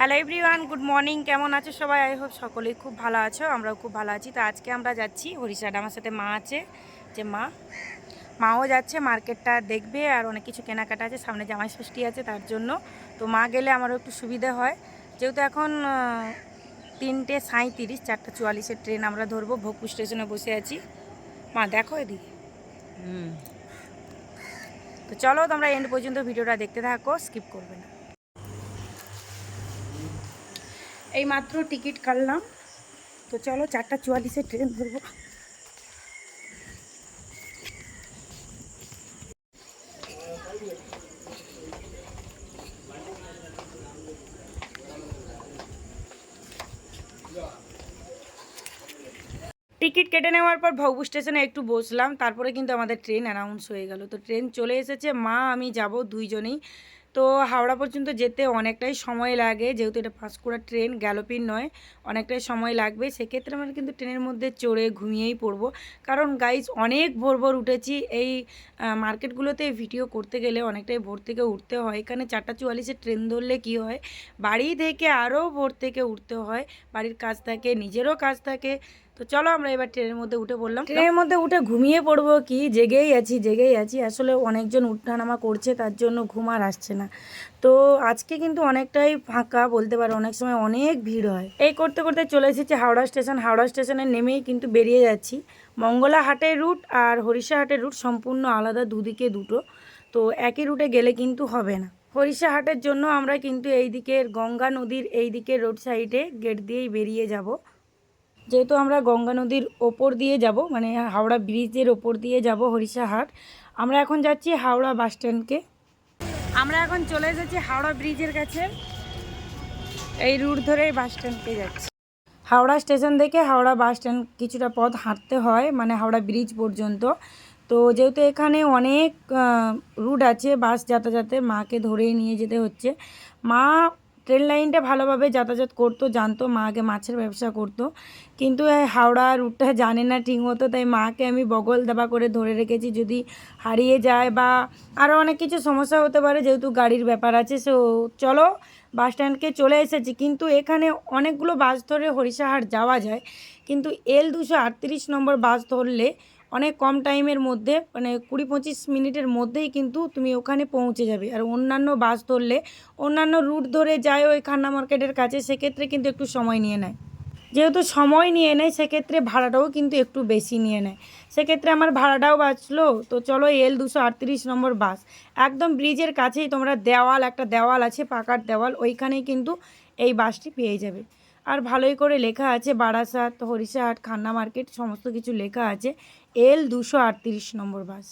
Hello everyone good morning কেমন আছো সবাই? আই হোপ সকলেই খুব ভালো আছো আমরাও খুব ভালো আছি। তো আজকে আমরা যাচ্ছি হরিশাট আমার সাথে মা আছে যে মা মাও যাচ্ছে মার্কেটটা দেখবে আর অনেক কিছু কেনাকাটা আছে সামনে জামাই ষষ্ঠী আছে তার জন্য। তো মা গেলে আমারও একটু সুবিধা হয়। যেহেতু এখন তিনটে সাঁইত্রিশ চারটা চুয়াল্লিশের ট্রেন আমরা ধরবো ভোগপুর স্টেশনে বসে আছি। মা দেখো এদিকে। তো চলো তোমরা এন্ড পর্যন্ত ভিডিওটা দেখতে থাকো স্কিপ করবে না। এই মাত্র টিকিট কাটলাম। তো চলো চারটা চুয়াল্লিশে ট্রেন ধরবো। টিকিট কেটে নেওয়ার পর ভগবু স্টেশনে একটু বসলাম, তারপরে কিন্তু আমাদের ট্রেন অ্যানাউন্স হয়ে গেল। তো ট্রেন চলে এসেছে, মা, আমি যাব দুইজনেই। তো হাওড়া পর্যন্ত যেতে অনেকটাই সময় লাগে, যেহেতু এটা পাঁশকুড়া ট্রেন, গ্যালোপিন নয়, অনেকটাই সময় লাগবে। সেক্ষেত্রে আমরা কিন্তু ট্রেনের মধ্যে চড়ে ঘুমিয়েই পড়ব। কারণ গাইজ অনেক ভোর ভোর উঠেছি। এই মার্কেটগুলোতে ভিডিও করতে গেলে অনেকটাই ভোর থেকে উঠতে হয়। এখানে চারটা চুয়াল্লিশে ট্রেন ধরলে কি হয়? বাড়ি থেকে আরও ভোর থেকে উঠতে হয়। বাড়ির কাজ থাকে, নিজেরও কাজ থাকে। তো চলো আমরা এবার ট্রেনের মধ্যে উঠে পড়লাম। ট্রেনের মধ্যে উঠে ঘুমিয়ে পড়ব কি? জেগেই আছি জেগেই আছি। আসলে অনেকজন উঠানামা করছে, তার জন্য ঘুম আর আসছে না। তো আজকে কিন্তু অনেকটাই ফাঁকা বলতে পারো, অনেক সময় অনেক ভিড় হয়। এই করতে করতে চলে এসেছি হাওড়া স্টেশন। হাওড়া স্টেশনে নেমেই কিন্তু বেরিয়ে যাচ্ছি। মঙ্গলা হাটের রুট আর হরিষা হাটের রুট সম্পূর্ণ আলাদা, দুদিকে দুটো। তো একই রুটে গেলে কিন্তু হবে না। হরিষা হাটের জন্য আমরা কিন্তু এই দিকের গঙ্গা নদীর এই দিকের রোড সাইডে গেট দিয়েই বেরিয়ে যাব। যেহেতু আমরা গঙ্গা নদীর ওপর দিয়ে যাব মানে হাওড়া ব্রিজের ওপর দিয়ে যাব হরিষাহাট, আমরা এখন যাচ্ছি হাওড়া বাস স্ট্যান্ডকে। আমরা এখন চলে এসেছি হাওড়া ব্রিজের কাছে, এই রুট ধরে বাস স্ট্যান্ডকে যাচ্ছি। হাওড়া স্টেশন থেকে হাওড়া বাস স্ট্যান্ড কিছুটা পথ হাঁটতে হয় মানে হাওড়া ব্রিজ পর্যন্ত। তো যেহেতু এখানে অনেক রুট আছে, বাস যাতায়াতের মাকে ধরেই নিয়ে যেতে হচ্ছে। মা ট্রেন লাইনটা ভালোভাবে যাতায়াত করতো, জানতো, মা আগে মাছের ব্যবসা করতো। কিন্তু হাওড়া রুটটা জানে না ঠিক মতো, তাই মাকে আমি বগল দাবা করে ধরে রেখেছি। যদি হারিয়ে যায় বা আরও অনেক কিছু সমস্যা হতে পারে, যেহেতু গাড়ির ব্যাপার আছে সো চলো বাস স্ট্যান্ডকে চলে এসেছি। কিন্তু এখানে অনেকগুলো বাস ধরে হরিশাহাট যাওয়া যায়। কিন্তু এল দুশো আটত্রিশ নম্বর বাস ধরলে অনেক কম টাইমের মধ্যে মানে কুড়ি পঁচিশ মিনিটের মধ্যেই কিন্তু তুমি ওখানে পৌঁছে যাবে। আর অন্যান্য বাস ধরলে, অন্যান্য রুট ধরে যায় ওই খান্না মার্কেটের কাছে, সেক্ষেত্রে কিন্তু একটু সময় নিয়ে নেয়। যেহেতু সময় নিয়ে নেয়, সেক্ষেত্রে ভাড়াটাও কিন্তু একটু বেশি নিয়ে নেয়। সেক্ষেত্রে আমার ভাড়াটাও বাঁচলো। তো চলো এল দুশো আটত্রিশ নম্বর বাস। একদম ব্রিজের কাছেই তোমরা দেওয়াল, একটা দেওয়াল আছে, পাকার দেওয়াল, ওইখানেই কিন্তু এই বাসটি পেয়ে যাবে। আর ভালোই করে লেখা আছে, বারাসাত হরিশাহাট খান্না মার্কেট, সমস্ত কিছু লেখা আছে। এল দুশো আটত্রিশ নম্বর বাস।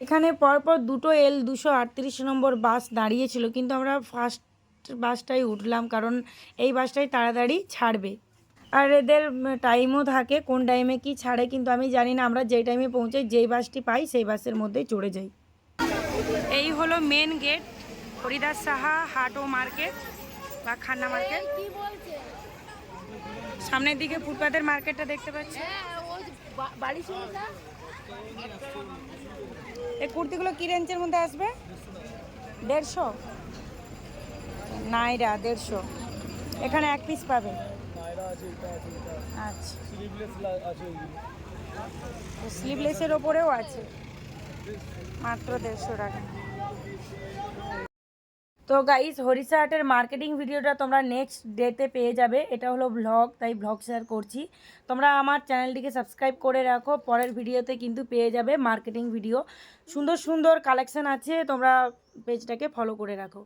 এখানে পরপর দুটো এল দুশো আটত্রিশ নম্বর বাস দাঁড়িয়েছিল, কিন্তু আমরা ফার্স্ট বাসটাই উঠলাম, কারণ এই বাসটাই তাড়াতাড়ি ছাড়বে। আর এদের টাইমও থাকে, কোন টাইমে কি ছাড়ে, কিন্তু আমি জানি না, আমরা যেই টাইমে পৌঁছাই, যেই বাসটি পাই, সেই বাসের মধ্যেই চড়ে যাই। এই হলো মেন গেট হরিদাস সাহা হাট মার্কেট বা খান্না মার্কেট। সামনের দিকে ফুটপাতের মার্কেটটা দেখতে পাচ্ছি। এই কুর্তিগুলো কি রেঞ্জের মধ্যে আসবে? দেড়শো? নাইরা, দেড়শো। এখানে এক পিস পাবে। আচ্ছা। স্লিভলেসের ওপরেও আছে। মাত্র দেড়শো টাকা। তো গাইস হরিশাহাটের মার্কেটিং ভিডিওটা তোমরা নেক্সট ডেতে পেয়ে যাবে। এটা হলো ব্লগ তাই ব্লগ শেয়ার করছি। তোমরা আমার চ্যানেলটিকে সাবস্ক্রাইব করে রাখো, পরের ভিডিওতে কিন্তু পেয়ে যাবে মার্কেটিং ভিডিও সুন্দর সুন্দর কালেকশন আছে, তোমরা পেজটাকে ফলো করে রাখো।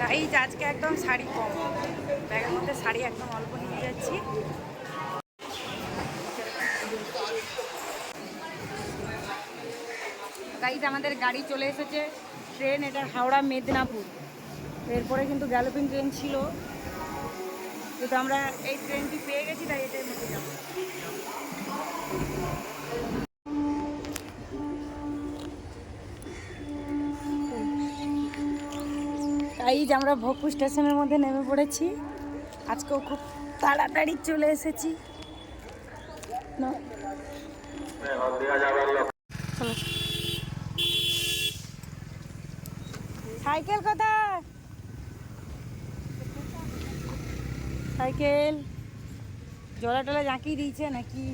গাইজ আজকে একদম শাড়ি কম। ব্যাগের মধ্যে শাড়ি একদম অল্প নিয়ে যাচ্ছি। গাইজ আমাদের গাড়ি চলে এসেছে। ট্রেন, এটা হাওড়া মেদিনীপুর। এরপরে কিন্তু গ্যালোপিং ট্রেন ছিল। কিন্তু আমরা এই ট্রেনটি পেয়ে গেছি, তাই এটার মধ্যে যাব। গাইজ আমরা ভোগপুর স্টেশনের মধ্যে নেমে পড়েছি। আজকেও খুব তাড়াতাড়ি চলে এসেছি না চলো সাইকেল কোথায়? সাইকেল। জলা টলা জাঁকিয়ে দিয়েছে নাকি?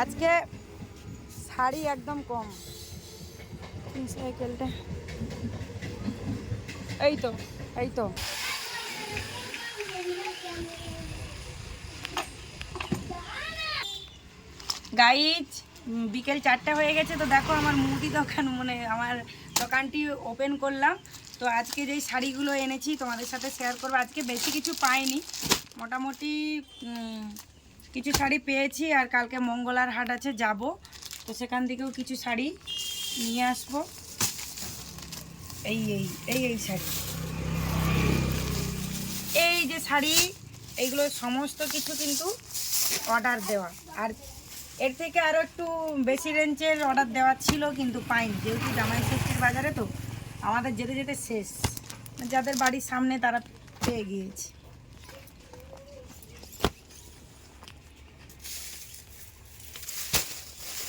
আজকে শাড়ি একদম কম। সাইকেলটা। এই তো এই তো। গাইজ বিকেল চারটে হয়ে গেছে, তো দেখো আমার মুদি দোকান মানে আমার দোকানটি ওপেন করলাম। তো আজকে যেই শাড়িগুলো এনেছি, তোমাদের সাথে শেয়ার করব। আজকে বেশি কিছু পাইনি। মোটামুটি কিছু শাড়ি পেয়েছি, আর কালকে মঙ্গলার হাট আছে, যাব। তো সেখান থেকেও কিছু শাড়ি নিয়ে আসব। এই এই এই এই শাড়ি। এই যে শাড়ি, এইগুলো সমস্ত কিছু কিন্তু অর্ডার দেওয়া। আর এর থেকে আরও একটু বেশি রেঞ্জের অর্ডার দেওয়া ছিল, কিন্তু পাইনি। যেহেতু জামাই ষষ্ঠীর বাজারে তো, আমাদের যেতে যেতে শেষ। যাদের বাড়ির সামনে তারা পেয়ে গিয়েছে।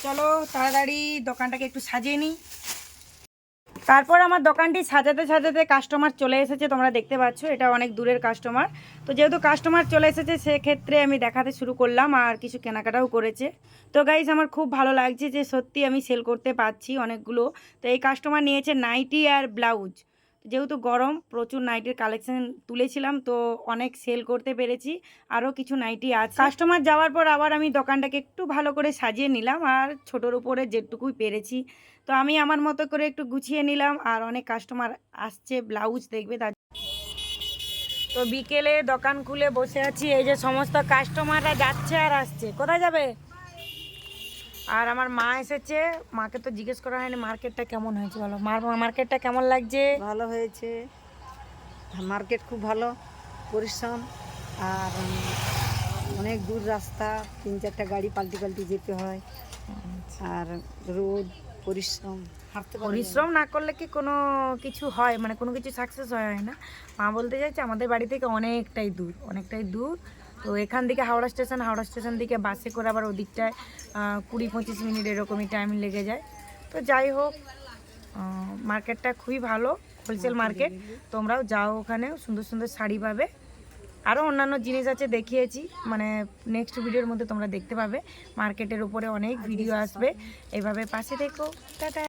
চলো, তাড়াতাড়ি দোকানটাকে একটু সাজিয়ে নিই। তারপর আমার দোকানটি সাজাতে সাজাতে কাস্টমার চলে এসেছে, তোমরা দেখতে পাচ্ছ, এটা অনেক দূরের কাস্টমার তো যেহেতু কাস্টমার চলে এসেছে, সেক্ষেত্রে আমি দেখাতে শুরু করলাম আর কিছু কেনাকাটাও করেছে। তো গাইজ আমার খুব ভালো লাগছে যে সত্যি আমি সেল করতে পারছি অনেকগুলো। তো এই কাস্টমার নিয়েছে নাইটি আর ব্লাউজ যেহেতু গরম, প্রচুর নাইটির কালেকশন তুলেছিলাম, তো অনেক সেল করতে পেরেছি। আরও কিছু নাইটি আছে। কাস্টমার যাওয়ার পর আবার আমি দোকানটাকে একটু ভালো করে সাজিয়ে নিলাম, আর ছোটোর উপরে যেটুকুই পেরেছি। তো আমি আমার মতো করে একটু গুছিয়ে নিলাম, আর অনেক কাস্টমার আসছে ব্লাউজ দেখবে তার তো বিকেলে দোকান খুলে বসে আছি, এই যে সমস্ত কাস্টমাররা যাচ্ছে আর আসছে। কোথায় যাবে? আর আমার মা এসেছে। মাকে তো জিজ্ঞেস করা হয়নি মার্কেটটা কেমন হয়েছে বলো। মার মার্কেটটা কেমন লাগছে? ভালো হয়েছে। মার্কেট খুব ভালো পরিশ্রম। আর অনেক দূর রাস্তা তিন চারটা গাড়ি পাল্টি পাল্টি যেতে হয়। আর রোদ পরিশ্রম পরিশ্রম না করলে কি কোনো কিছু হয়? মানে কোনো কিছু সাকসেস হয় না? মা বলতে চাইছে আমাদের বাড়ি থেকে অনেকটাই দূর অনেকটাই দূর। তো এখান থেকে হাওড়া স্টেশন হাওড়া স্টেশন থেকে বাসে করে আবার ওদিকটায় কুড়ি পঁচিশ মিনিট এরকমই টাইম লেগে যায়। তো যাই হোক মার্কেটটা খুবই ভালো হোলসেল মার্কেট তোমরাও যাও ওখানে সুন্দর সুন্দর শাড়ি পাবে। আরও অন্যান্য জিনিস আছে দেখিয়েছি মানে নেক্সট ভিডিওর মধ্যে তোমরা দেখতে পাবে। মার্কেটের উপরে অনেক ভিডিও আসবে। এভাবে পাশে দেখো টাটা।